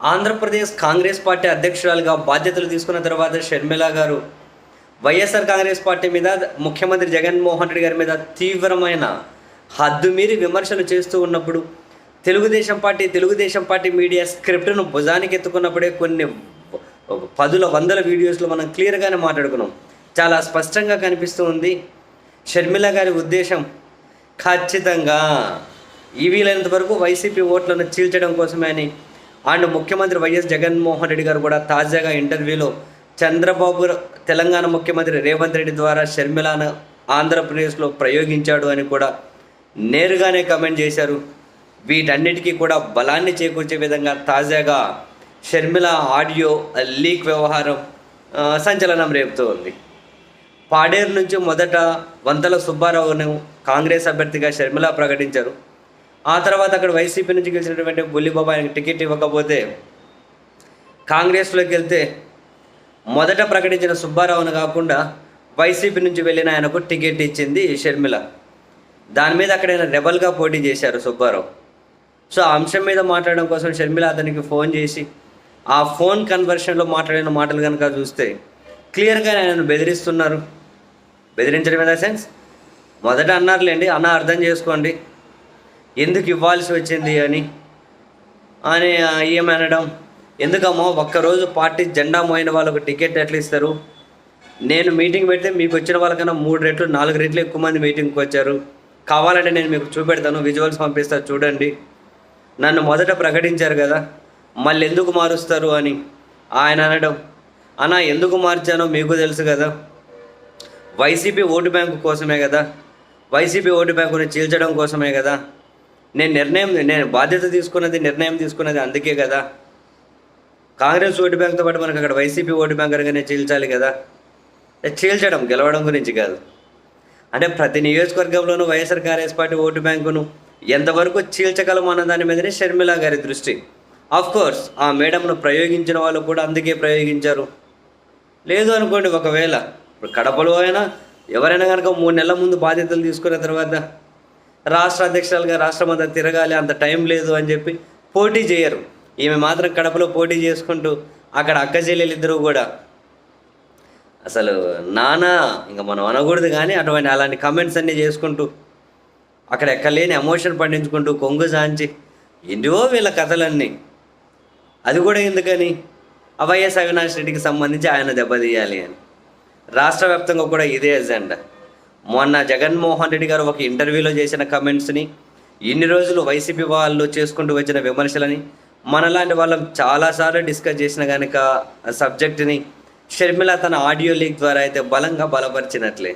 Andhra Pradesh Congress party అధ్యక్షురాలుగా బాధ్యతలు తీసుకున్న తర్వాత షర్మిల గారు వైఎస్ఆర్ కాంగ్రెస్ పార్టీ మీద ముఖ్యమంత్రి జగన్మోహన్ రెడ్డి గారి మీద తీవ్రమైన హద్దుమీరి విమర్శలు చేస్తూ ఉన్నప్పుడు Telugu Desam party Telugu Desam party media స్క్రిప్ట్ను భుజానికి ఎత్తుకున్నప్పుడే కొన్ని పదుల వందల వీడియోస్లో మనం క్లియర్గానే మాట్లాడుకున్నాం. చాలా స్పష్టంగా కనిపిస్తూ ఉంది షర్మిల గారి ఉద్దేశం ఖచ్చితంగా. ఈ వీలైనంత వరకు వైసీపీ ఓట్లను చీల్చడం కోసమే అని అండ్ ముఖ్యమంత్రి వైఎస్ జగన్మోహన్ రెడ్డి గారు కూడా తాజాగా ఇంటర్వ్యూలో చంద్రబాబు తెలంగాణ ముఖ్యమంత్రి రేవంత్ రెడ్డి ద్వారా షర్మిలాను ఆంధ్రప్రదేశ్లో ప్రయోగించాడు అని కూడా నేరుగానే కమెంట్ చేశారు. వీటన్నిటికీ కూడా బలాన్ని చేకూర్చే విధంగా తాజాగా షర్మిల ఆడియో లీక్ వ్యవహారం సంచలనం రేపుతూ ఉంది. పాడేరు నుంచి మొదట వంతల సుబ్బారావును కాంగ్రెస్ అభ్యర్థిగా షర్మిల ప్రకటించారు. ఆ తర్వాత అక్కడ వైసీపీ నుంచి గెలిచినటువంటి బుల్లిబాబు ఆయనకు టికెట్ ఇవ్వకపోతే కాంగ్రెస్లోకి వెళ్తే మొదట ప్రకటించిన సుబ్బారావును కాకుండా వైసీపీ నుంచి వెళ్ళిన ఆయనకు టికెట్ ఇచ్చింది షర్మిల. దాని మీద అక్కడ ఆయన రెబల్గా పోటీ చేశారు సుబ్బారావు. సో ఆ అంశం మీద మాట్లాడడం కోసం షర్మిల అతనికి ఫోన్ చేసి ఆ ఫోన్ కన్వర్షన్లో మాట్లాడిన మాటలు కనుక చూస్తే క్లియర్గా ఆయనను బెదిరిస్తున్నారు. బెదిరించడం ఇన్ ద సెన్స్? మొదట అన్నారులేండి అన్న అర్థం చేసుకోండి. ఎందుకు ఇవ్వాల్సి వచ్చింది అని? అని ఏమనడం ఎందుకమ్మో ఒక్కరోజు పార్టీ జెండా మోయిన వాళ్ళకు టికెట్ ఎట్లా ఇస్తారు? నేను మీటింగ్ పెడితే మీకు వచ్చిన వాళ్ళకన్నా మూడు రెట్లు నాలుగు రెట్లు ఎక్కువ మంది మీటింగ్కి వచ్చారు. కావాలంటే నేను మీకు చూపెడతాను విజువల్స్ పంపిస్తా చూడండి. నన్ను మొదట ప్రకటించారు కదా మళ్ళీ ఎందుకు మారుస్తారు అని ఆయన అనడం. అన్నా ఎందుకు మార్చానో మీకు తెలుసు కదా. వైసీపీ ఓటు బ్యాంకు కోసమే కదా. వైసీపీ ఓటు బ్యాంకుని చీల్చడం కోసమే కదా. నేను నిర్ణయం నేను బాధ్యత తీసుకున్నది నిర్ణయం తీసుకున్నది అందుకే కదా. కాంగ్రెస్ ఓటు బ్యాంక్తో పాటు మనకు అక్కడ వైసీపీ ఓటు బ్యాంక్ అనగానే చీల్చాలి కదా. చీల్చడం గెలవడం గురించి కాదు. అంటే ప్రతి నియోజకవర్గంలోనూ వైఎస్ఆర్ కాంగ్రెస్ పార్టీ ఓటు బ్యాంకును ఎంతవరకు చీల్చగలం అన్న దాని మీదనే షర్మిల గారి దృష్టి. ఆఫ్ కోర్స్ ఆ మేడంను ప్రయోగించిన వాళ్ళు కూడా అందుకే ప్రయోగించారు. లేదు అనుకోండి ఒకవేళ ఇప్పుడు కడపలో అయినా ఎవరైనా కనుక మూడు నెలల ముందు బాధ్యతలు తీసుకున్న తర్వాత రాష్ట్ర అధ్యక్షురాలుగా రాష్ట్రం అంతా తిరగాలి అంత టైం లేదు అని చెప్పి పోటీ చేయరు. ఈమె మాత్రం కడపలో పోటీ చేసుకుంటూ అక్కడ అక్కచెల్లెలు ఇద్దరు కూడా. అసలు నానా ఇంకా మనం అనకూడదు కానీ అటువంటి అలాంటి కమెంట్స్ అన్నీ చేసుకుంటూ అక్కడ ఎక్కలేని ఎమోషన్ పండించుకుంటూ కొంగు సాంచి ఎన్నో వీళ్ళ కథలన్నీ. అది కూడా ఎందుకని? వైఎస్ అవినాష్ రెడ్డికి సంబంధించి ఆయన దెబ్బతీయాలి అని. రాష్ట్ర వ్యాప్తంగా కూడా ఇదే ఎజెండా మొన్న జగన్మోహన్ రెడ్డి గారు ఒక ఇంటర్వ్యూలో చేసిన కమెంట్స్ని ఇన్ని రోజులు వైసీపీ వాళ్ళు చేసుకుంటూ వచ్చిన విమర్శలని మనలాంటి వాళ్ళం చాలాసార్లు డిస్కస్ చేసిన కనుక సబ్జెక్ట్ని సబ్జెక్టుని షర్మిల తన ఆడియో లీక్ ద్వారా అయితే బలంగా బలపరిచినట్లే.